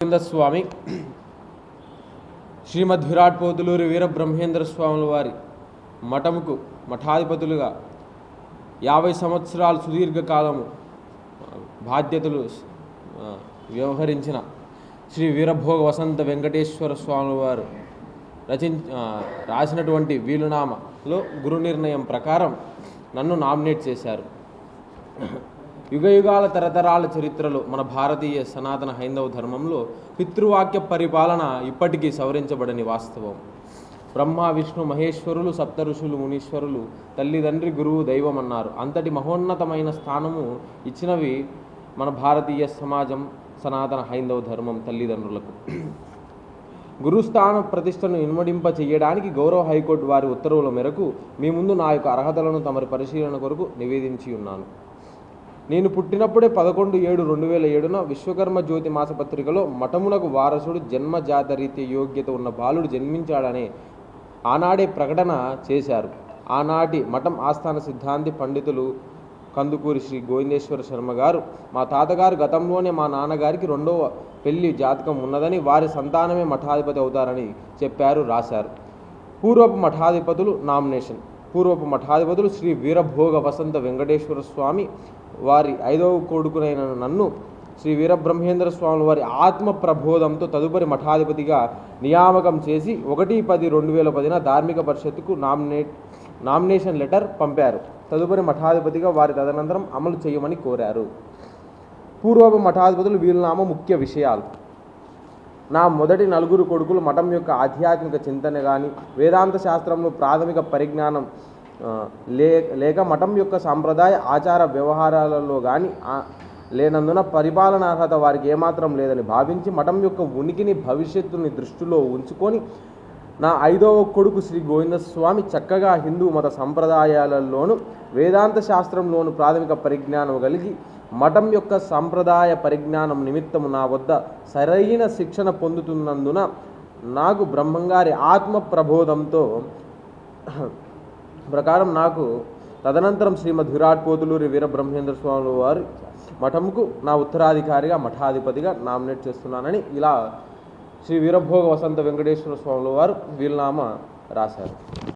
గోవింద స్వామి శ్రీమద్ విరాట్ పోతులూరి వీర బ్రహ్మేంద్ర స్వాముల వారి మఠముకు మఠాధిపతులుగా యాభై సంవత్సరాలు సుదీర్ఘకాలము బాధ్యతలు వ్యవహరించిన శ్రీ వీరభోగ వసంత వెంకటేశ్వర స్వాముల వారు రచించ రాసినటువంటి వీలునామలో గురు నిర్ణయం ప్రకారం నన్ను నామినేట్ చేశారు. యుగ యుగాల తరతరాల చరిత్రలో మన భారతీయ సనాతన హైందవ ధర్మంలో పితృవాక్య పరిపాలన ఇప్పటికీ సవరించబడని వాస్తవం. బ్రహ్మ విష్ణు మహేశ్వరులు సప్త ఋషులు మునీశ్వరులు తల్లిదండ్రి గురువు దైవం అన్నారు అంతటి మహోన్నతమైన స్థానము ఇచ్చినవి మన భారతీయ సమాజం సనాతన హైందవ ధర్మం తల్లిదండ్రులకు. గురుస్థాన ప్రతిష్టను ఇన్మడింప చేయడానికి గౌరవ హైకోర్టు వారి ఉత్తర్వుల మేరకు మీ ముందు నా యొక్క అర్హతలను తమరి పరిశీలన కొరకు నివేదించి ఉన్నాను. నేను పుట్టినప్పుడే పదకొండు ఏడు రెండు వేల ఏడున విశ్వకర్మ జ్యోతి మాసపత్రికలో మఠమునకు వారసుడు జన్మజాత రీత్య యోగ్యత ఉన్న బాలుడు జన్మించాడని ఆనాడే ప్రకటన చేశారు. ఆనాటి మఠం ఆస్థాన సిద్ధాంతి పండితులు కందుకూరి శ్రీ గోవిందేశ్వర శర్మ గారు మా తాతగారు గతంలోనే మా నాన్నగారికి రెండవ పెళ్ళి జాతకం ఉన్నదని వారి సంతానమే మఠాధిపతి అవుతారని చెప్పారు రాశారు. పూర్వపు మఠాధిపతులు నామినేషన్. పూర్వపు మఠాధిపతులు శ్రీ వీరభోగ వసంత వెంకటేశ్వర స్వామి వారి ఐదవ కొడుకునైన నన్ను శ్రీ వీరబ్రహ్మేంద్ర స్వామి వారి ఆత్మ ప్రబోధంతో తదుపరి మఠాధిపతిగా నియామకం చేసి ఒకటి పది రెండు వేల పదిన ధార్మిక పరిషత్తుకు నామినేట్ నామినేషన్ లెటర్ పంపారు. తదుపరి మఠాధిపతిగా వారి తదనంతరం అమలు చేయమని కోరారు. పూర్వపు మఠాధిపతులు వీలునామా ముఖ్య విషయాలు. నా మొదటి నలుగురు కొడుకులు మఠం యొక్క ఆధ్యాత్మిక చింతన కానీ వేదాంత శాస్త్రంలో ప్రాథమిక పరిజ్ఞానం లే లేక మఠం యొక్క సాంప్రదాయ ఆచార వ్యవహారాలలో కానీ లేనందున పరిపాలన అర్హత వారికి ఏమాత్రం లేదని భావించి మఠం యొక్క ఉనికిని భవిష్యత్తుని దృష్టిలో ఉంచుకొని నా ఐదవ కొడుకు శ్రీ గోవిందస్వామి చక్కగా హిందూ మత సంప్రదాయాలలోను వేదాంత శాస్త్రంలోను ప్రాథమిక పరిజ్ఞానం కలిగి మఠం యొక్క సంప్రదాయ పరిజ్ఞానం నిమిత్తము నా వద్ద సరైన శిక్షణ పొందుతున్నందున నాకు బ్రహ్మంగారి ఆత్మ ప్రబోధంతో ప్రకారం నాకు తదనంతరం శ్రీమద్ విరాట్ పోతులూరి వీర బ్రహ్మేంద్ర స్వామి వారి మఠంకు నా ఉత్తరాధికారిగా మఠాధిపతిగా నామినేట్ చేస్తున్నానని ఇలా శ్రీ వీరభోగ వసంత వెంకటేశ్వర స్వాముల వారు వీలునామా రాశారు.